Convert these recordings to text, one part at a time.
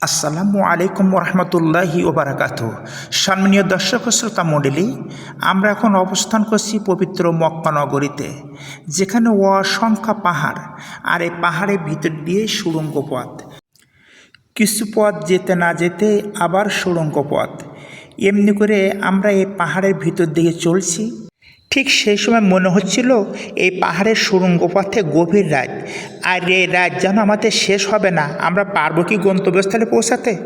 আসসালামু আলাইকুম রহমতুল্লাহি ওবরাকাত। সম্মানীয় দর্শক শ্রোতা মণ্ডলী, আমরা এখন অবস্থান করছি পবিত্র মক্কা নগরীতে, যেখানে অসংখ্য পাহাড়, আর এই পাহাড়ের ভিতর দিয়ে সুড়ঙ্গ পথ। কিছু পথ যেতে না যেতে আবার সুড়ঙ্গ পথ। এমনি করে আমরা এই পাহাড়ের ভিতর দিকে চলছি। ঠিক সেই সময় মনে হচ্ছিল এই পাহাড়ের সুরঙ্গ পথে গভীর রাত। আর এই রাত যেন আমাদের শেষ হবে না। আমরা পারব কি গন্তব্যস্থলে পৌঁছাতে?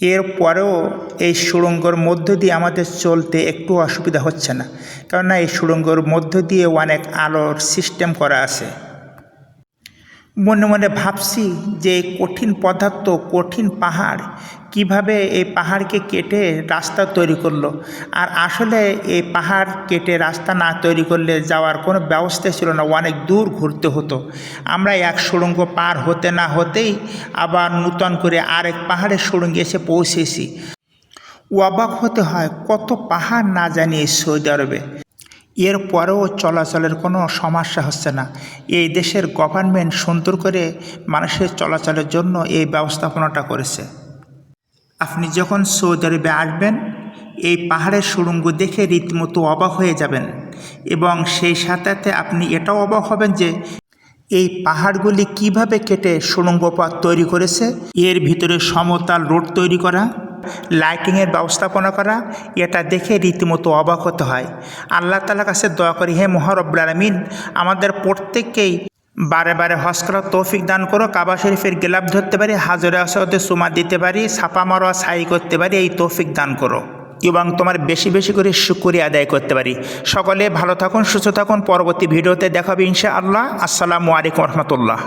এরপরেও এই সুড়ঙ্গর মধ্য দিয়ে আমাদের চলতে একটু অসুবিধা হচ্ছে না। কেননা এই সুড়ঙ্গর মধ্য দিয়ে অনেক আলোর সিস্টেম করা আছে। মনে মনে ভাবছি যে কঠিন পদার্থ, কঠিন পাহাড় কীভাবে এই পাহাড়কে কেটে রাস্তা তৈরি করল? আর আসলে এই পাহাড় কেটে রাস্তা না তৈরি করলে যাওয়ার কোনো ব্যবস্থা ছিল না, অনেক দূর ঘুরতে হতো। আমরা এক সুড়ঙ্গ পার হতে না হতেই আবার নূতন করে আরেক পাহাড়ের সুড়ঙ্গে এসে পৌঁছেছি। অবাক হতে হয় কত পাহাড় না জানি এই সৌদি আরবে। এরপরেও চলাচলের কোনো সমস্যা হচ্ছে না। এই দেশের গভর্নমেন্ট সুন্দর করে মানুষের চলাচলের জন্য এই ব্যবস্থাপনাটা করেছে। আপনি যখন সৌদি আরবে আসবেন, এই পাহাড়ের সুড়ঙ্গ দেখে রীতিমতো অবাক হয়ে যাবেন এবং সেই সাথে আপনি এটাও অবাক হবেন যে, এই পাহাড়গুলি কীভাবে কেটে সুড়ঙ্গ পথ তৈরি করেছে, এর ভিতরে সমতাল রোড তৈরি করা লাইটিংয়ের ব্যবস্থাপনা করা, এটা দেখে রীতিমতো অবাক হতে হয়। আল্লাহ তালার কাছে দয়া করি, হে মহারব্বুল আলমিন, আমাদের প্রত্যেককেই বারে বারে হজ তৌফিক দান করো, কাবা শরীফের গেলাপ ধরতে পারি, হাজরে আসাদে সুমা দিতে পারি, ছাপা মারোয়া সাই করতে পারি, এই তৌফিক দান করো। এবং তোমার বেশি বেশি করে শুকুরি আদায় করতে পারি। সকলে ভালো থাকুন, সুস্থ থাকুন, পরবর্তী ভিডিওতে দেখাবে ইনশা আল্লাহ আসসালামু আলাইকুম রহমতুল্লাহ।